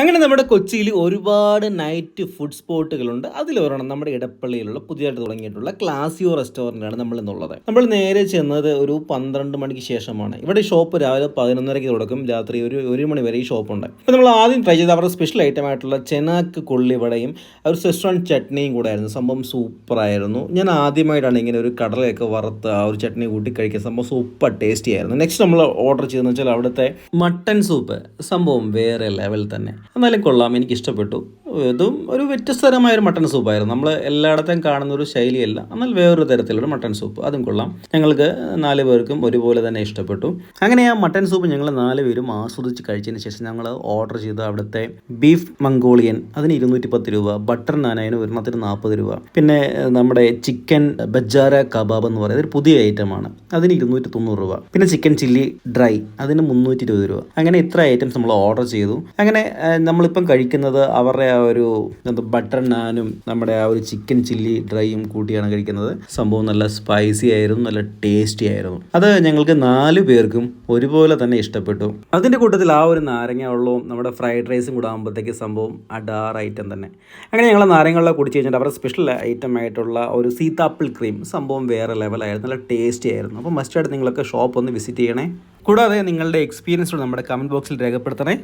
അങ്ങനെ നമ്മുടെ കൊച്ചിയിൽ ഒരുപാട് നൈറ്റ് ഫുഡ് സ്പോട്ടുകളുണ്ട് അതിലൊരെണ്ണം നമ്മുടെ ഇടപ്പള്ളിയിലുള്ള പുതിയതായിട്ട് തുടങ്ങിയിട്ടുള്ള ക്ലാസിയോ റെസ്റ്റോറന്റ് ആണ് നമ്മൾ എന്നുള്ളത് നമ്മൾ നേരെ ചെന്നത് ഒരു പന്ത്രണ്ട് മണിക്ക് ശേഷമാണ്. ഇവിടെ ഷോപ്പ് രാവിലെ പതിനൊന്നരയ്ക്ക് തുടക്കും. രാത്രി ഒരു ഒരു മണി വരെ ഈ ഷോപ്പുണ്ട് അപ്പോൾ നമ്മൾ ആദ്യം ട്രൈ ചെയ്ത് അവരുടെ സ്പെഷ്യൽ ഐറ്റം ആയിട്ടുള്ള ചെനാക്ക് കൊള്ളിവടയും ഒരു സെസ്ട്രോൺ ചട്നിയും കൂടെ ആയിരുന്നു സംഭവം സൂപ്പറായിരുന്നു ഞാൻ ആദ്യമായിട്ടാണ് ഇങ്ങനെ ഒരു കടലയൊക്കെ വറുത്ത് ആ ഒരു ചട്നി കൂട്ടി കഴിക്കുന്ന സംഭവം സൂപ്പർ ടേസ്റ്റി ആയിരുന്നു. നെക്സ്റ്റ് നമ്മൾ ഓർഡർ ചെയ്തെന്ന് വെച്ചാൽ അവിടുത്തെ മട്ടൻ സൂപ്പ് സംഭവം വേറെ ലെവൽ തന്നെ. എന്നാലും കൊള്ളാം എനിക്ക് ഇഷ്ടപ്പെട്ടു ഇതും ഒരു വ്യത്യസ്തരമായ ഒരു മട്ടൺ സൂപ്പായിരുന്നു. നമ്മൾ എല്ലായിടത്തും കാണുന്ന ഒരു ശൈലിയല്ല. എന്നാൽ വേറൊരു തരത്തിലുള്ള മട്ടൺ സൂപ്പ്. അതും കൊള്ളാം. ഞങ്ങൾക്ക് നാല് പേർക്കും ഒരുപോലെ തന്നെ ഇഷ്ടപ്പെട്ടു. അങ്ങനെ ആ മട്ടൺ സൂപ്പ് ഞങ്ങൾ നാല് പേരും ആസ്വദിച്ച് കഴിച്ചതിന് ശേഷം ഞങ്ങൾ ഓർഡർ ചെയ്ത അവിടുത്തെ ബീഫ് മംഗോളിയൻ അതിന് ഇരുന്നൂറ്റി പത്ത് രൂപ ബട്ടർ നാനായതിന് ഒരെണ്ണത്തിന് നാൽപ്പത് രൂപ. പിന്നെ നമ്മുടെ ചിക്കൻ ബജാര കബാബ് എന്ന് പറയുന്നത് ഒരു പുതിയ ഐറ്റമാണ്. അതിന് ഇരുന്നൂറ്റി തൊണ്ണൂറ് രൂപ. പിന്നെ ചിക്കൻ ചില്ലി ഡ്രൈ അതിന് മുന്നൂറ്റി ഇരുപത് രൂപ. അങ്ങനെ ഇത്ര ഐറ്റംസ് നമ്മൾ ഓർഡർ ചെയ്തു. അങ്ങനെ നമ്മളിപ്പം കഴിക്കുന്നത് അവരുടെ ആ ഒരു എന്താ ബട്ടർ നാനും നമ്മുടെ ആ ഒരു ചിക്കൻ ചില്ലി ഡ്രൈയും കൂട്ടിയാണ് കഴിക്കുന്നത്. സംഭവം നല്ല സ്പൈസി ആയിരുന്നു നല്ല ടേസ്റ്റി ആയിരുന്നു. അത് ഞങ്ങൾക്ക് നാല് പേർക്കും ഒരുപോലെ തന്നെ ഇഷ്ടപ്പെട്ടു. അതിന്റെ കൂട്ടത്തിൽ ആ ഒരു നാരങ്ങ വെള്ളവും നമ്മുടെ ഫ്രൈഡ് റൈസും കൂടെ ആകുമ്പോഴത്തേക്ക് സംഭവം അഡാർ ഐറ്റം തന്നെ. അങ്ങനെ ഞങ്ങൾ നാരങ്ങ വെള്ളം കുടിച്ച് കഴിഞ്ഞിട്ട് അവരുടെ സ്പെഷ്യൽ ഐറ്റം ആയിട്ടുള്ള ഒരു സീതാപ്പിൾ ക്രീം സംഭവം വേറെ ലെവലായിരുന്നു നല്ല ടേസ്റ്റി ആയിരുന്നു. അപ്പോൾ മസ്റ്റായിട്ട് നിങ്ങളൊക്കെ ഷോപ്പ് ഒന്ന് വിസിറ്റ് ചെയ്യണേ. കൂടാതെ നിങ്ങളുടെ എക്സ്പീരിയൻസ് നമ്മുടെ കമന്റ് ബോക്സിൽ രേഖപ്പെടുത്തണേ.